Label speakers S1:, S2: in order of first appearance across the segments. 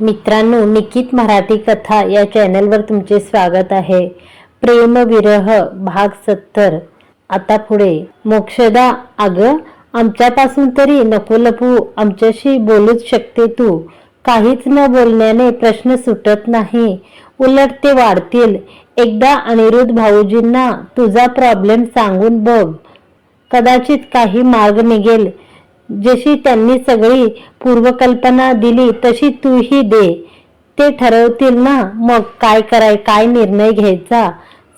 S1: मित्रांनो निकित मराठी कथा या चॅनलवर तुमचे स्वागत आहे. प्रेम विरह भाग सत्तर. आता पुढे. मोक्षदा अगं आमच्यापासून तरी नको लपू आमच्याशी बोलूच शकते तू. काहीच न बोलण्याने प्रश्न सुटत नाही. उलट ते वाढतील. एकदा अनिरुद्ध भाऊजींना तुझा प्रॉब्लेम सांगून बघ. कदाचित काही मार्ग निघेल. जशी त्यांनी सगळी पूर्वकल्पना दिली तशी तूही दे. ते ठरवतील ना मग काय कराय काय निर्णय घ्यायचा?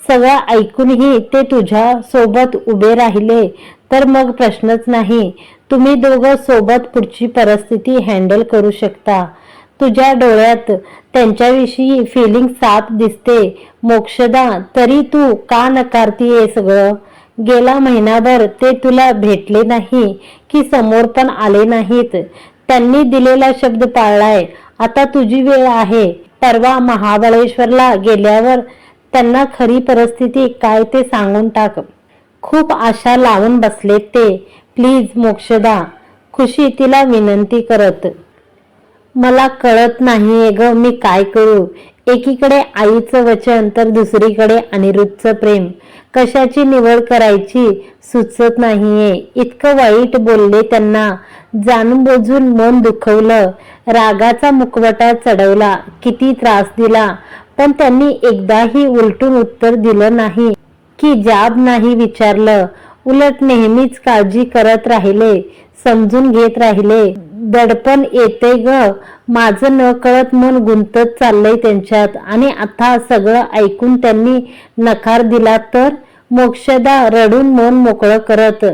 S1: सगळं ऐकूनही ते तुझ्या सोबत उभे राहिले तर मग प्रश्नच नाही. तुम्ही दोघं सोबत पुढची परिस्थिती हँडल करू शकता. तुझ्या डोळ्यात त्यांच्याविषयी फिलिंग साफ दिसते. मोक्षदा तरी तू का नकारतीये सगळं? गेला महिनाभर ते तुला भेटले नाही की समोर पण आले नाहीत. त्यांनी दिलेला शब्द पाळलाय आता तुझी वेळ आहे. परवा महाबळेश्वरला गेल्यावर त्यांना खरी परिस्थिती काय ते सांगून टाक. खूप आशा लावून बसले ते. प्लीज मोक्षदा. खुशी तिला विनंती करत. मला कळत नाहीये ग मी काय करू? एकीकडे आईचं वचन तर दुसरीकडे अनिरुद्धचं प्रेम. कशाची निवड करायची सुचत नाहीये. इतकं वाईट बोलले त्यांना. जाणूनबोजून मन दुखवलं. रागाचा मुखवटा चढवला. किती त्रास दिला. पण त्यांनी एकदाही उलटून उत्तर दिलं नाही. की जाब नाही विचारलं. उलट नेहमीच काळजी करत राहिले. समजून घेत राहिले. दडपण येते ग. माझं न कळत मन गुंतत चाललंय त्यांच्यात. आणि आता सगळं ऐकून त्यांनी नकार दिला तर मोक्षदा रडून मन मोकळं करत.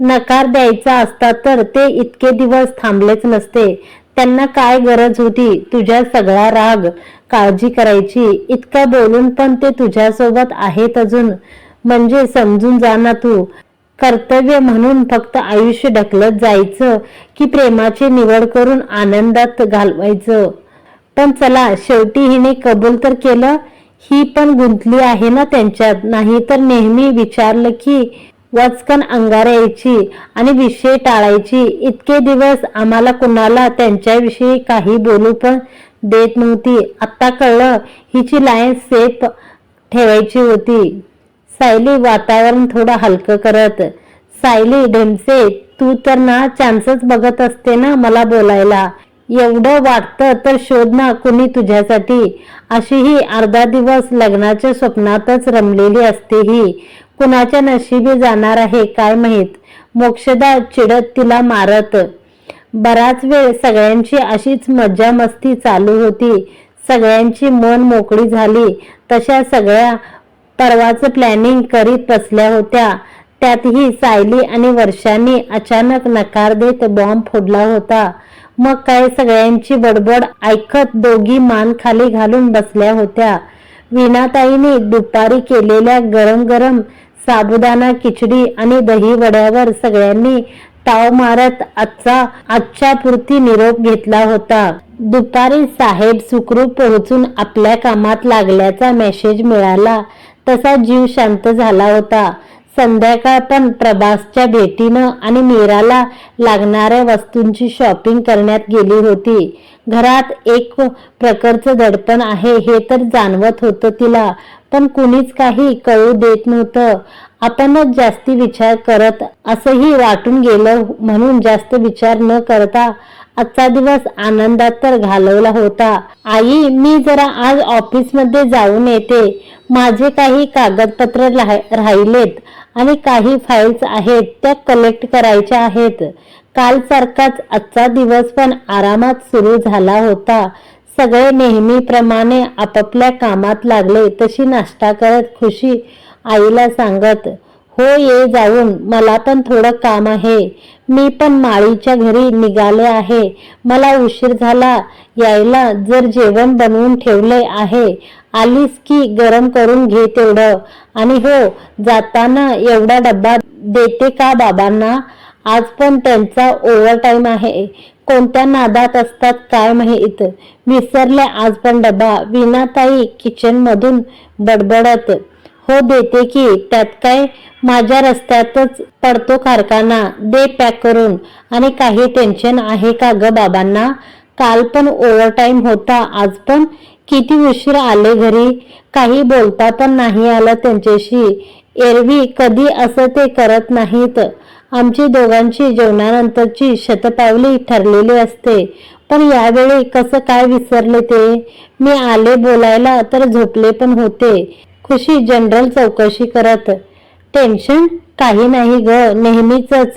S1: नकार द्यायचा असता तर ते इतके दिवस थांबलेच नसते. त्यांना काय गरज होती? तुझ्या सगळा राग काळजी करायची. इतकं बोलून पण ते तुझ्यासोबत आहेत अजून. म्हणजे समजून जा ना तू. कर्तव्य म्हणून फक्त आयुष्य ढकलत जायचं की प्रेमाची निवड करून आनंदात घालवायचं. पण चला शेवटी हिने कबूल तर केलं ही पण गुंतली आहे ना त्यांच्यात. नाही तर नेहमी विचारलं की वचकन अंगार यायची आणि विषय टाळायची. इतके दिवस आम्हाला कुणाला त्यांच्याविषयी काही बोलू पण देत नव्हती. आत्ता कळलं हिची लाईन सेफ ठेवायची होती. सायली वातावरण थोडं हलकं करत सायली ढेमसे तू तर ना चान्सच बघत असते ना मला बोलायला. एवढं वाटतं तर शोध ना कुणी तुझ्यासाठी. अशी ही अर्धा दिवस लग्नाच्या स्वप्नातच रमलेली असते ही. कुणाच्या नशिबी जाणार आहे काय माहीत? मोक्षदा चिडत तिला मारत. बराच वेळ सगळ्यांची अशीच मज्जा मस्ती चालू होती. सगळ्यांची मन मोकळी झाली. तशा सगळ्या परवाचं प्लॅनिंग करीत बसल्या होत्या. त्यातही सायली आणि वर्षांनी अचानक नकार देत बॉम्ब फोडला होता. मग काय सगळ्यांची बडबड ऐकत दोघी मान खाली घालून बसल्या होत्या. विनाताईने दुपारी केलेल्या गरम गरम साबुदाणा खिचडी आणि दही वड्यावर सगळ्यांनी ताव मारत आजचा आजच्या पुरती निरोप घेतला होता. दुपारी साहेब सुखरूप पोहोचून आपल्या कामात लागल्याचा मेसेज मिळाला. तसा जीव शांत झाला होता. संध्याकाळ पण प्रभासच्या भेटीनं आणि मीराला लागणाऱ्या वस्तूंची शॉपिंग करण्यात गेली होती. घरात एक प्रकारचं दडपण आहे हे तर जाणवत होतं तिला पण कुणीच काही कळू देत नव्हतं. आपणच जास्ती विचार करत असंही वाटून गेलं म्हणून जास्त विचार न करता आजचा दिवस आनंदात तर घालवला होता. आई मी जरा आज ऑफिसमध्ये जाऊन येते. माझे काही कागदपत्र राहिलेत आणि काही फाईल्स आहेत त्या कलेक्ट करायच्या आहेत. कालसारखाच आजचा दिवस पण आरामात सुरू झाला होता. सगळे नेहमीप्रमाणे आपापल्या कामात लागले तशी नाश्ता करत खुशी आईला सांगत हो ये जाऊन. मला पण थोडं काम आहे. मी पण माळीच्या घरी निघाले आहे. मला उशीर झाला. यायला जर जेवण बनवून ठेवले आहे आलीस की गरम करून घे तेवढं. आणि हो जाताना एवढा डब्बा देते का बाबांना? आज पण त्यांचा ओव्हर टाईम आहे. कोणत्या नादात असतात काय माहीत? विसरले आज पण डबा विनाताई किचनमधून बडबडत हो देते की त्यात काय? माझ्या रस्त्यातच पडतो कारखाना. दे पॅक करून. आणि काही टेन्शन आहे का ग बाबांना? काल पण ओव्हरटाईम होता आज पण? किती उशीर आले घरी? काही बोलता पण नाही आलं त्यांच्याशी. एरवी कधी असं ते करत नाहीत. आमची दोघांची जेवणानंतरची शतपावली ठरलेली असते. पण यावेळी कसं काय विसरले ते? मी आले बोलायला तर झोपले पण होते. खुशी जनरल चौकशी करत. टेन्शन काही नाही ग नेहमीच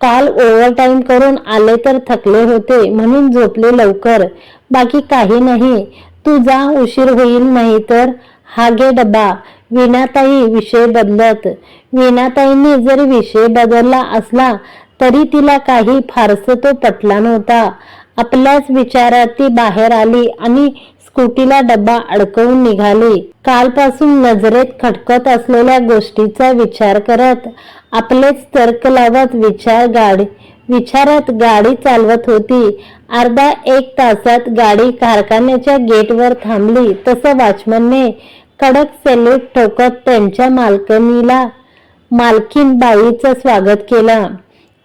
S1: काल ओव्हरटाईम करून आले तर थकले होते म्हणून झोपले लवकर. बाकी काही नाही. तू जा उशीर होईल नाही तर हा गे डबा. वीणाताई विषय बदलत. वीणाताईंनी जरी विषय बदलला असला तरी तिला काही फारसं तो पटला नव्हता. आपल्याच विचारात ती बाहेर आली आणि स्कूटीला डब्बा अडकवून निघाली. कालपासून नजरेत खटकत असलेल्या गोष्टीचा विचार करत आपलेच तर्क लावत विचार गाडी विचारात गाडी चालवत होती. अर्धा एक तासात गाडी कारखान्याच्या गेटवर थांबली. तसं वॉचमनने कडक सेल्यूट ठोकत त्यांच्या मालकनीला मालकीन बाईचं स्वागत केलं.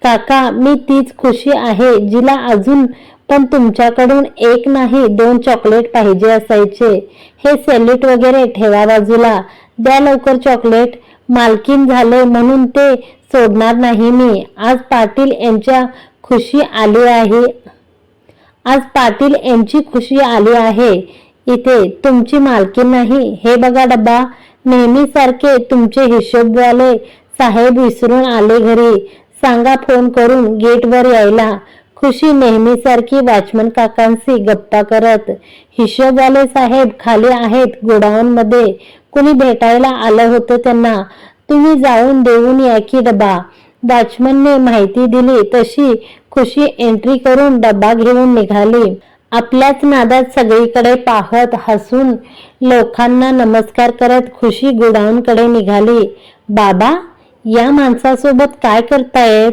S1: काका मी तीच खुशी आहे जिला अजून पण तुमच्याकडून एक नाही दोन चॉकलेट पाहिजे असायचे. हे सॅल्यूट वगैरे ठेवा बाजूला. द्या लवकर चॉकलेट मालकीन झाले म्हणून ते सोडणार नाही मी. आज पाटील यांच्या खुशी आली आहे. आज पाटील यांची खुशी आली आहे. इथे तुमची मालकी नाही. हे बघा डब्बा. नेहमीसारखे तुमचे हिशोबवाले साहेब विसरून आले घरी. सांगा फोन करून गेटवर यायला. खुशी नेहमीसारखी वॉचमन काकांशी गप्पा करत हिशोबवाले साहेब खाली आहेत गोडाऊनमध्ये. कुणी भेटायला आलं होतं त्यांना तुम्ही जाऊन देऊन या की डबा. वॉचमनने माहिती दिली तशी खुशी एंट्री करून डबा घेऊन निघाली. आपल्याच नादात सगळीकडे पाहत हसून लोकांना नमस्कार करत खुशी गोडाऊनकडे निघाली. बाबा या माणसासोबत काय करतायत?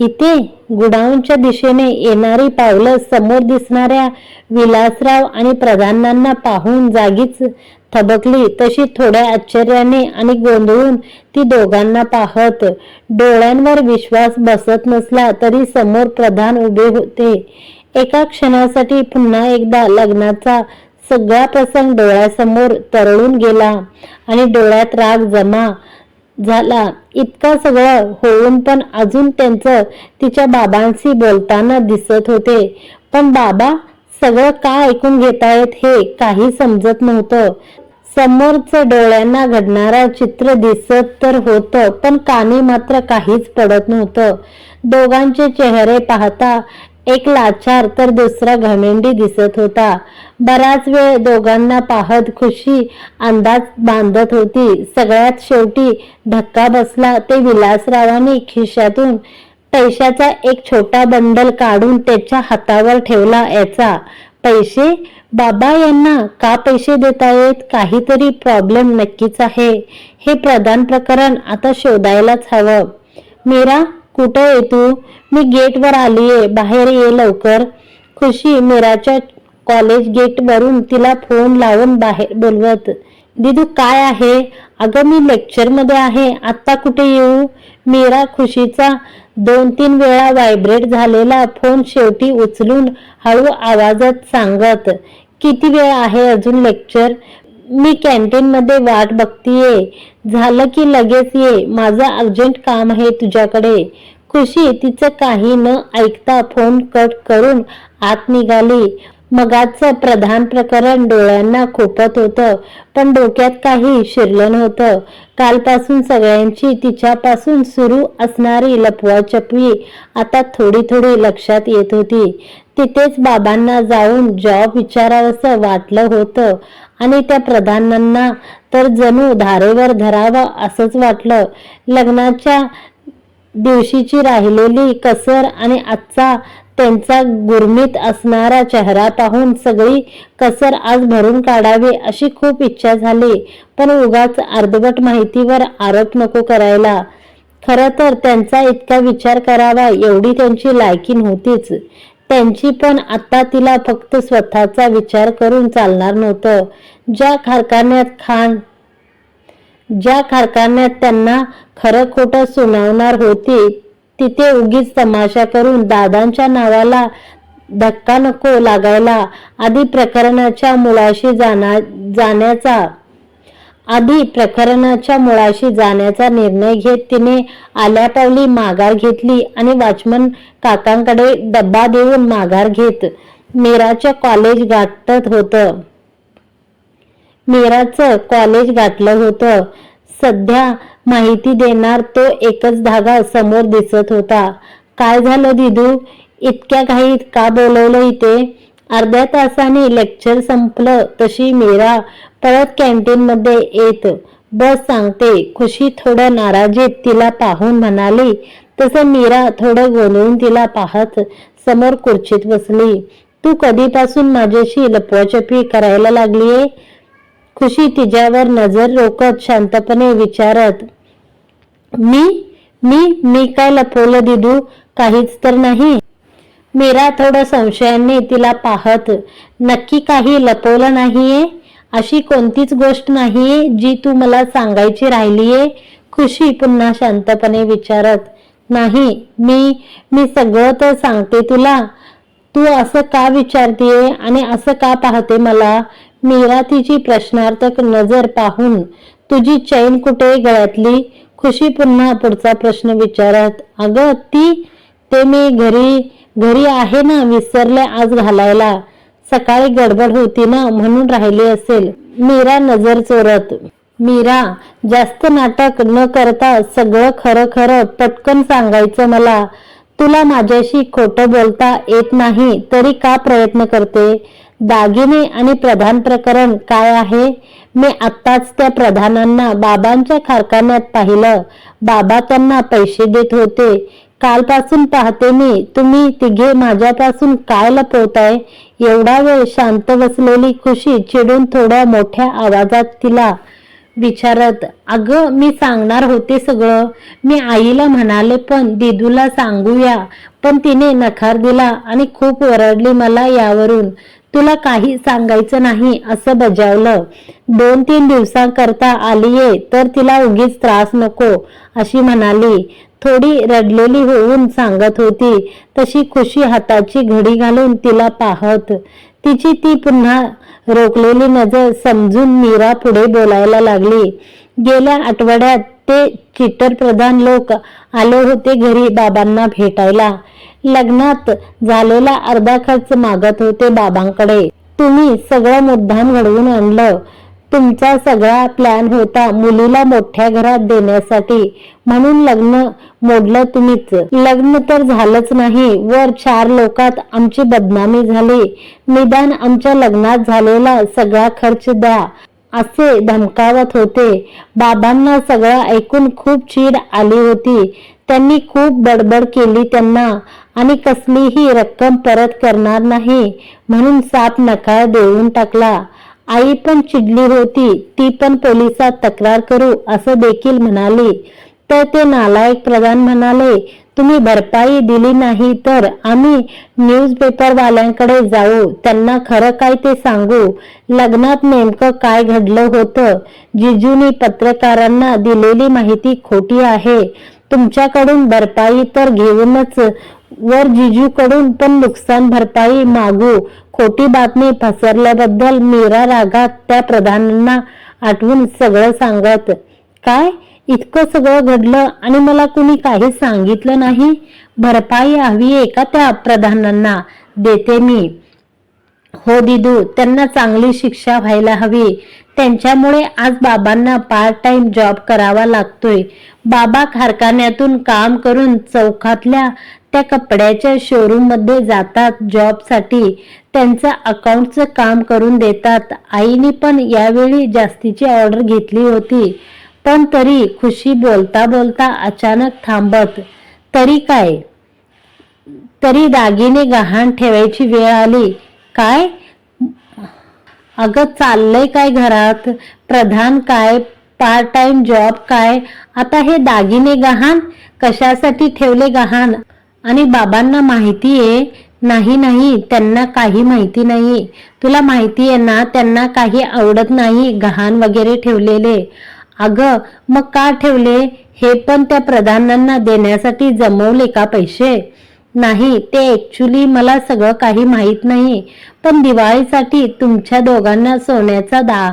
S1: इथे गुडाऊनच्या दिशेने येणारी पावलं समोर दिसणाऱ्या विलासराव आणि प्रधानांना पाहून जागीच थबकली. तशी थोड्या आश्चर्याने आणि गोंधळून ती दोघांना पाहत. डोळ्यांवर विश्वास बसत नसला तरी समोर प्रधान उभे होते. एका क्षणासाठी पुन्हा एकदा लग्नाचा सगळा प्रसंग डोळ्यासमोर तरळून गेला आणि डोळ्यात राग जमा झाला. इतकं सगळं होऊन पण अजून त्यांचं तिच्या बाबांशी बोलताना दिसत होते. पण बाबा सगळं का ऐकून घेतायत हे काही समजत नव्हतं. समोरचं डोळ्यांना घडणारा चित्र दिसत तर होतं पण कानी मात्र काहीच पडत नव्हतं. दोघांचे चेहरे पाहता एक लाचार तर दुसरा घमेंडी दिसत होता. बराच वेळ दोघांना पाहत खुशी अंदाज बांधत होती. सगळ्यात शेवटी धक्का बसला ते विलासरावांनी खिशातून पैशाचा एक छोटा बंडल काढून त्याच्या हातावर ठेवला याचा. पैसे? बाबा यांना का पैसे देतायत? काहीतरी प्रॉब्लेम नक्कीच आहे. हे प्रधान प्रकरण आता शोधायलाच हवं. मीरा कुठं आहे तू? मी गेटवर आलीये. बाहेर ये लवकर. खुशी मीराच्या कॉलेज गेटवरून तिला फोन लावून बाहेर बोलवत दिदू काय आहे? अगं मी लेक्चरमध्ये आहे. आत्ता कुठे येऊ? मीरा खुशीचा दोन तीन वेळा व्हायब्रेट झालेला फोन शेवटी उचलून हळू आवाजात सांगत किती वेळ आहे अजून लेक्चर मी कॅन्टीनमध्ये वाट बघतीये. झालं की लगेच ये. माझं अर्जंट काम आहे तुझ्याकडे. खुशी तिचं काही न ऐकता फोन कट करून आत निघाली. मगाचं प्रधान प्रकरण डोळ्यांना खोपत होतं पण डोक्यात काही शिरलं नव्हतं. कालपासून सगळ्यांची तिच्यापासून सुरू असणारी लपवाचपवी आता थोडी थोडी लक्षात येत होती. तिथेच बाबांना जाऊन जॉब विचारावंसं वाटलं होतं आणि त्या प्रधानांना तर जणू धारेवर धरावं असंच वाटलं. लग्नाच्या दिवशीची राहिलेली कसर आणि आजचा त्यांचा गुरमीत असणारा चेहरा पाहून सगळी कसर आज भरून काढावी अशी खूप इच्छा झाली. पण उगाच अर्धवट माहितीवर आरोप नको करायला. खरं तर त्यांचा इतका विचार करावा एवढी त्यांची लायकी नव्हतीच त्यांची पण आता तिला फक्त स्वतःचा विचार करून चालणार नव्हतं. ज्या कारखान्यात खाण ज्या कारखान्यात त्यांना खरं खोटं सुनावणार होती तिथे उगीच तमाशा करून दादांच्या नावाला धक्का नको लागायला आधी प्रकरणाच्या मुळाशी जाना जाण्याचा आधी प्रकरणाच्या मुळाशी जाण्याचा निर्णय घेत तिने आल्यापावली माघार घेतली आणि वॉचमन काकांकडे डब्बा देऊन माघार घेत मीराच्या कॉलेज गाठत होतं. मीराचं कॉलेज गाठलं होतं. सध्या माहिती देणार तो एकच धागा समोर दिसत होता. काय झालं दिदू? इतक्या घाईत का बोलवलं इथे? अर्ध्या तासाने लेक्चर संपलं तशी मीरा परत कॅन्टीनमध्ये येत. बस सांगते खुशी थोडं नाराजीत तिला पाहून म्हणाली. तसं मीरा थोडं गोंधळून तिला पाहत समोर खुर्चीत बसली. तू कधीपासून माझ्याशी लपवाछपी करायला लागलीये? खुशी तिच्यावर नजर रोकत शांतपणे विचारत मी मी मी काय लपवलं दिदू? काहीच तर नाही. मीरा थोडं संशयाने तिला पाहत नक्की काही लपवलं नाहीये? अशी कोणतीच गोष्ट नाहीये जी तू मला सांगायची राहिलीये? खुशी पुन्हा शांतपणे विचारत नाही मी मी सगळं तर सांगते तुला. तू असं का विचारतीये आणि असं का पाहते मला? मीरा तिची प्रश्नार्थक नजर पाहून तुझी चैन कुठे गळ्यातली? खुशी पुन्हा पुढचा प्रश्न विचारत अगं ती ते मी घरी घरी आहे ना विसरले आज घालायला. सकाळी गडबड होती ना म्हणून राहिली असेल. मीरा नजर चोरत मीरा जास्त नाटक न करता सगळं खरं खरं पटकन सांगायचं मला. तुला माझ्याशी खोटं बोलता येत नाही तरी का प्रयत्न करते? दागिने आणि प्रधान प्रकरण काय आहे? मी आत्ताच त्या प्रधानांना बाबांच्या कारखान्यात पाहिलं. बाबा त्यांना पैसे देत होते. कालपासून पाहते मी. तुम्ही तिघे माझ्यापासून काय लपवताय? एवढा वेळ शांत बसलेली खुशी चिडून थोड्या मोठ्या आवाजात तिला विचारत अगं मी सांगणार होते सगळं. मी आईला म्हणाले पण दिदूला सांगूया. पण तिने नकार दिला आणि खूप ओरडली मला यावरून. तुला काही सांगायचं नाही असं बजावलं. दोन तीन दिवसांकरता आलीये तर तिला उगीच त्रास नको अशी म्हणाली. थोडी रडलेली होऊन सांगत होती. तशी खुशी हाताची घडी घालून तिला पाहत. तिची ती पुन्हा रोखलेली नजर समजून मीरा पुढे बोलायला लागली. गेल्या आठवड्यात ते चिटर प्रधान लोक आले होते घरी बाबांना भेटायला. लग्नात झालेला अर्धा खर्च मागत होते बाबांकडे. तुम्ही सगळं मुद्दाम घडवून आणलं. तुमचा सगळा प्लॅन होता मुलीला मोठ्या घरात देण्यासाठी. म्हणून लग्न मोडलं तुम्हीच. लग्न तर झालंच नाही. वर चार लोकात आमची बदनामी झाली. निदान आमच्या लग्नात झालेला सगळा खर्च द्या. असे धमकावत होते. बाबांना सगळं ऐकून खूप चीड आली होती. त्यांनी खूप बडबड केली त्यांना. आणि कसलीही रक्कम परत करणार नाही म्हणून साप नकार देऊन टाकला. आई पण चिडली होती ती पण पोलिसात तक्रार करू असं देखील म्हणाली. तर ते नालायक प्रधान म्हणाले तुम्ही भरपाई दिली नाही तर आम्ही न्यूजपेपरवाल्यांकडे जाऊ. त्यांना खरं काय ते सांगू? लग्नात नेमकं काय घडलं होतं? जिजूनी पत्रकारांना दिलेली माहिती खोटी आहे. तुमच्याकडून भरपाई तर घेऊनच वर जिजूकडून पण नुकसान भरपाई मागू. खोटी बातमी पसरल्याबद्दल मीरा रागात त्या प्रधानांना आठवून सगळं सांगत काय? इतकं सगळं घडलं आणि मला कुणी काही सांगितलं नाही? भरपाई हवी आहे का त्या प्रधानांना? देते मी. हो दिदू त्यांना चांगली शिक्षा व्हायला हवी. त्यांच्यामुळे आज बाबांना पार्ट टाइम जॉब करावा लागतोय. बाबा कारखान्यातून काम करून चौकातल्या त्या कपड्याच्या शोरूममध्ये जातात. जॉबसाठी त्यांचं अकाउंटचं काम करून देतात. आईने पण यावेळी जास्तीची ऑर्डर घेतली होती. पण तरी खुशी बोलता बोलता अचानक थांबत. तरी काय? तरी दागिने गहाण ठेवायची वेळ आली. काय? अगं चाललंय काय घरात? प्रधान काय? पार्ट टाइम जॉब काय? आता हे दागिने गहाण? कशासाठी ठेवले गहाण? आणि बाबांना माहिती आहे? नाही नाही त्यांना काही माहिती नाही. तुला माहिती आहे ना त्यांना काही आवडत नाही गहाण वगैरे ठेवलेले. अगं मग का ठेवले? हे पण त्या प्रधानांना देण्यासाठी जमवले का पैसे? नाही ते ॲक्च्युली मला सगळं काही माहीत नाही. पण दिवाळीसाठी तुमच्या दोघांना सोन्याचा दा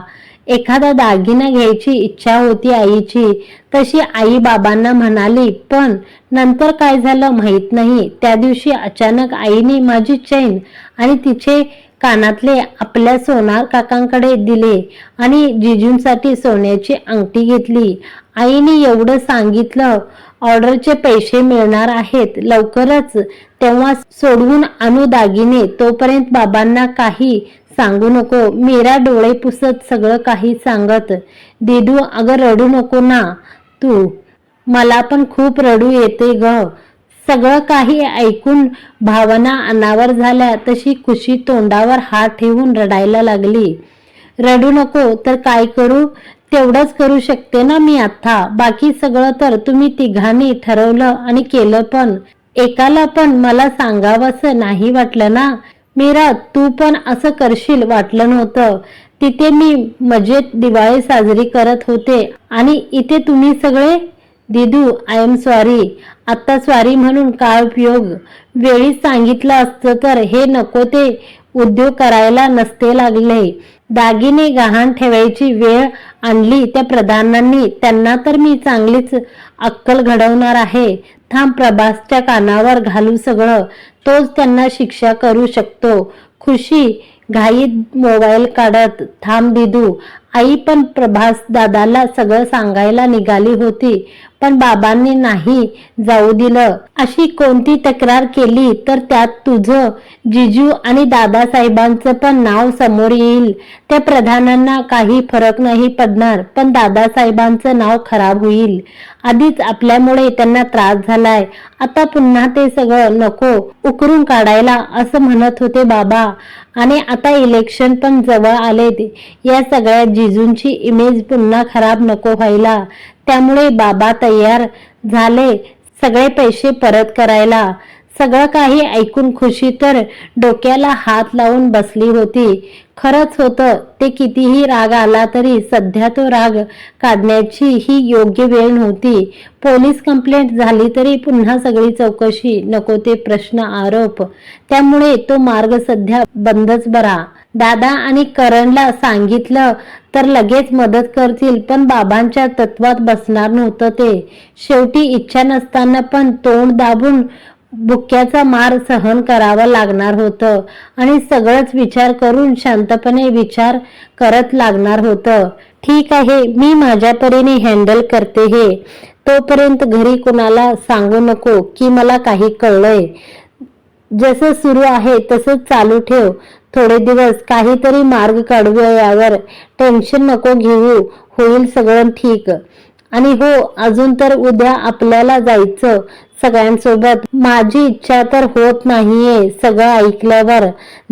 S1: एखादा दागिना घ्यायची इच्छा होती आईची. तशी आई बाबांना म्हणाली पण नंतर काय झालं माहीत नाही. त्या दिवशी अचानक आईने माझी चैन आणि तिचे कानातले आपल्या सोनार काकांकडे दिले आणि जिजूंसाठी सोन्याची अंगठी घेतली. आईने एवढं सांगितलं ऑर्डरचे पैसे मिळणार आहेत. लवकरच तेव्हा सोडवून आणू दागिने. तोपर्यंत बाबांना काही सांगू नको. मेरा डोळे पुसत सगळं काही सांगत. दिदू अगं रडू नको ना तू. मला पण खूप रडू येते ग. सगळं काही ऐकून भावना अनावर झाल्या. तशी खुशी तोंडावर हात ठेवून रडायला लागली. रडू नको तर काय करू? तेवढंच करू शकते ना मी आता. बाकी सगळं तर तुम्ही तिघांनी ठरवलं आणि केलं पण. एकाला पण मला सांगावंसं नाही वाटलं ना. मीरा तू पण असं करशील वाटलं नव्हतं. तिथे मी मजेत दिवाळी साजरी करत होते. आणि इथे तुम्ही सगळे? दिदू आय एम सॉरी आता सॉरी म्हणून काय उपयोग? वेळीच सांगितलं असतं तर हे नको ते. उद्योग करायला नसते लागले. दागिने गहाण ठेवायची वेळ आणली त्या प्रधानांनी. त्यांना तर मी चांगलीच अक्कल घडवणार आहे. थांब प्रभासच्या कानावर घालू सगळं. तोच त्यांना शिक्षा करू शकतो. खुशी घाईत मोबाईल काढत थांब दिदू. आई पण प्रभास दादाला सगळं सांगायला निघाली होती. पण बाबांनी नाही जाऊ दिलं. अशी कोणती तक्रार केली तर त्यात तुझं जिजू आणि दादासाहेबांचं पण नाव समोर येईल. त्या प्रधानांना काही फरक नाही पडणार पण दादासाहेबांचं नाव खराब होईल. आधीच आपल्यामुळे त्यांना त्रास झालाय. आता पुन्हा ते सगळं नको उकरून काढायला असं म्हणत होते बाबा. आणि आता इलेक्शन पण जवळ आले या सगळ्या जिजूंची इमेज पुन्हा खराब नको व्हायला. त्यामुळे बाबा तयार झाले सगळे पैसे परत करायला. सगळं काही ऐकून खुशी तर डोक्याला हात लावून बसली होती. खरंच होतं ते कितीही राग आला तरी सध्या तो राग काढण्याची ही योग्य वेळ नव्हती. पोलीस कंप्लेंट झाली तरी पुन्हा सगळी चौकशी नको ते प्रश्न आरोप. त्यामुळे तो मार्ग सध्या बंदच बरा. दादा आणि करणला सांगितलं तर लगेच मदत करतील पण बाबांच्या तत्वात बसणार नव्हतं ते. शेवटी इच्छा नसताना पण तोंड दाबून बुक्क्याचा मार सहन करावा लागणार होतं आणि सगळंच विचार करून शांतपणे विचार करत लागणार होतं. ठीक आहे मी माझ्या परीने हँडल करते हे. तोपर्यंत घरी कुणाला सांगू नको की मला काही कळलंय. जसं सुरू आहे तसंच चालू ठेव. थोडे दिवस काहीतरी मार्ग काढूया यावर. टेन्शन नको घेऊ. होईल सगळं ठीक. आणि हो अजून तर उद्या आपल्याला जायचं. सगळ्यांसोबत. माझी इच्छा तर होत नाहीये सगळं ऐकल्यावर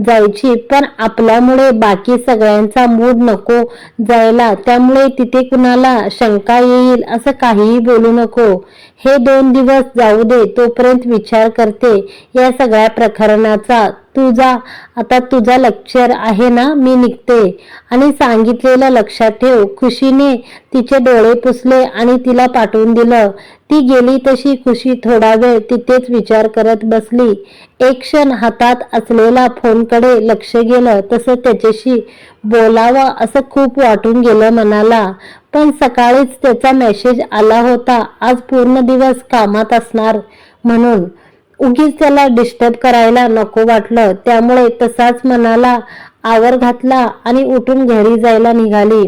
S1: जायची. पण आपल्यामुळे बाकी सगळ्यांचा मूड नको जायला. त्यामुळे तिथे कुणाला शंका येईल असं काहीही बोलू नको. हे दोन दिवस जाऊ दे तोपर्यंत विचार करते या सगळ्या प्रकरणाचा. तुझा आता तुझा लेक्चर आहे ना मी निघते. आणि सांगितलेलं लक्षात ठेव खुशीने तिचे डोळे पुसले आणि तिला पाठवून दिलं. ती गेली तशी खुशी थोडा वेळ तिथेच विचार करत बसली. एक क्षण हातात असलेला फोनकडे लक्ष गेलं तसं त्याच्याशी बोलावं असं खूप वाटून गेलं मनाला. पण सकाळीच त्याचा मेसेज आला होता आज पूर्ण दिवस कामात असणार. म्हणून उगीच त्याला डिस्टर्ब करायला नको वाटलं. त्यामुळे तसाच मनाला आवर घातला आणि उठून घरी जायला निघाली.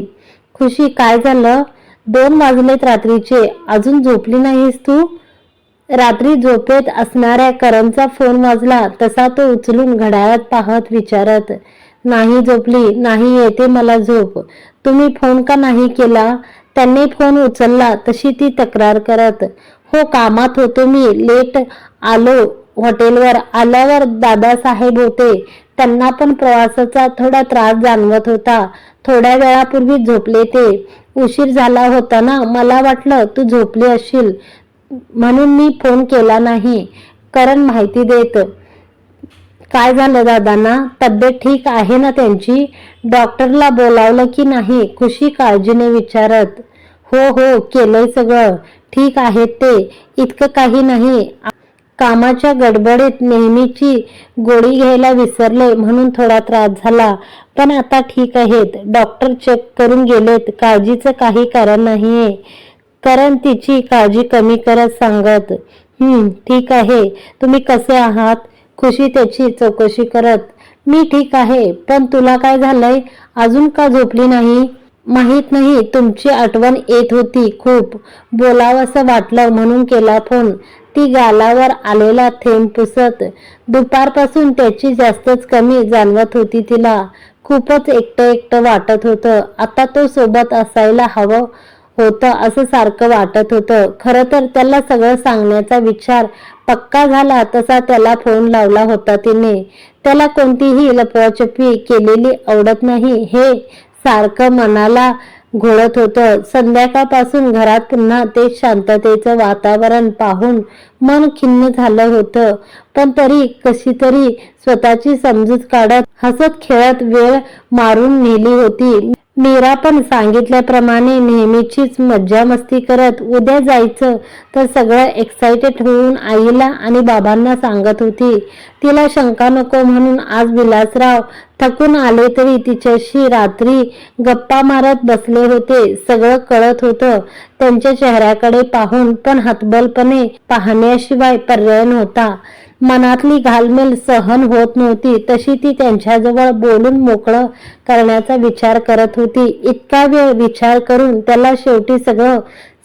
S1: खुशी काय झालं? दोन वाजलेत रात्रीचे. अजून झोपली नाहीस तू? रात्री झोपेत असणाऱ्या करमचा फोन वाजला. तसा तो उचलून घड्याळात पाहत विचारत नाही झोपली नाही येते मला झोप. तुम्ही फोन का नाही केला? त्यांनी फोन उचलला. तशी ती तक्रार करत हो कामात होतो मी. लेट आलो. हॉटेलवर आल्यावर दादासाहेब होते. त्यांना पण प्रवासाचा थोडा त्रास जाणवत होता. थोड्या वेळापूर्वी झोपले ते. उशीर झाला होता ना मला वाटलं तू झोपली असशील. म्हणून मी फोन केला नाही. करण माहिती देत काय झालं दादांना? तब्येत ठीक आहे ना त्यांची? डॉक्टरला बोलावलं की नाही? खुशी काळजीने विचारत. हो हो केलंय सगळं. ठीक आहे ते. इतकं काही नाही. कामाच्या गडबडीत नेहमीची गोळी घ्यायला विसरले म्हणून थोडा त्रास झाला. पण आता ठीक आहेत. डॉक्टर चेक करून गेलेत. काळजीचं काही कारण नाहीये. करण तिची काळजी कमी करत सांगत हम्म ठीक आहे. तुम्ही कसे आहात? खुशी त्याची चौकशी करत मी ठीक आहे. पण तुला काय झालंय? अजून का झोपली नाही? माहीत नाही. तुमची आठवण येत होती खूप. बोलावंसं वाटलं म्हणून केला फोन. ती गालावर आलेला थेंब पुसत दुपारपासून त्याची जास्तच कमी जाणवत होती तिला. खूपच एकटं एकटं वाटत होतं. आता तो सोबत असायला हवं होतं असं सारखं वाटत होतं. खरं तर त्याला सगळं सांगण्याचा विचार पक्का झाला तसा त्याला फोन लावला होता तिने. त्याला कोणतीही लपवाछपी केलेली आवडत नाही. हे सारखं मनाला घोळत होतं. संध्याकाळपासून घरात पुन्हा ते शांततेचं वातावरण पाहून मन खिन्न झालं होतं. पण तरी कशी तरी स्वतःची समजूत काढत हसत खेळत वेळ मारून नेली होती. मीरा पण सांगितल्याप्रमाणे नेहमीचीच मज्जा मस्ती करत उद्या जायचं तर सगळं एक्साइटेड होऊन आईला आणि बाबांना सांगत होती. तिला शंका नको म्हणून आज विलासराव थकून आले तरी तिच्याशी रात्री गप्पा मारत बसले होते. सगळं कळत होतं. त्यांच्या चेहऱ्याकडे पाहून पण हतबलपणे पाहण्याशिवाय पर्याय नव्हता. मनातली घालमेल सहन होत नव्हती. तशी ती त्यांच्याजवळ बोलून मोकळं करण्याचा विचार करत होती. इतका वेळ विचार करून त्याला शेवटी सगळं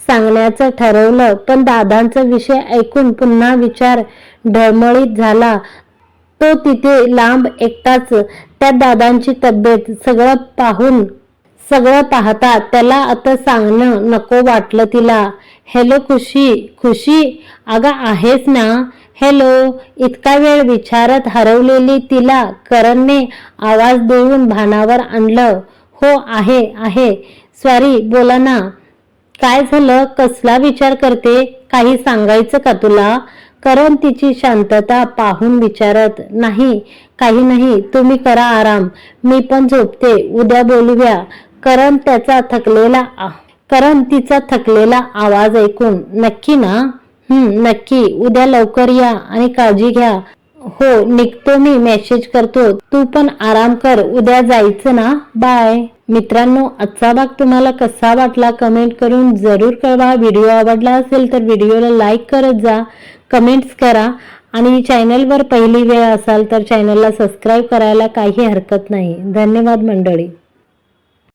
S1: सांगण्याचं ठरवलं. पण दादांचा विषय ऐकून पुन्हा विचार ढळमळीत झाला. तो तिथे लांब एकटाच त्या दादांची तब्येत सगळं पाहून सगळं पाहता त्याला आता सांगणं नको वाटलं तिला. हॅलो खुशी खुशी? अगं आहेस ना? हॅलो इतका वेळ विचारत हरवलेली तिला करणने आवाज देऊन भानावर आणलं. हो आहे आहे. सॉरी बोला ना. काय झालं? कसला विचार करते? काही सांगायचं का तुला? करण तिची शांतता पाहून विचारत नाही काही नाही तुम्ही करा आराम. मी पण झोपते. उद्या बोलूया. करण त्याचा थकलेला आ- करण तिचा थकलेला आवाज ऐकून नक्की ना? हम्म नक्की. उद्या लवकर या आणि काळजी घ्या. हो निघतो मी. मेसेज करतो. तू पण आराम कर. उद्या जायचं ना? बाय मित्रांनो आजचा भाग तुम्हाला कसा वाटला कमेंट करून जरूर कळवा. व्हिडिओ आवडला असेल तर व्हिडिओला लाईक करत जा. कमेंट्स करा. आणि चॅनलवर पहिली वेळ असाल तर चॅनलला सबस्क्राईब करायला काही हरकत नाही. धन्यवाद मंडळी.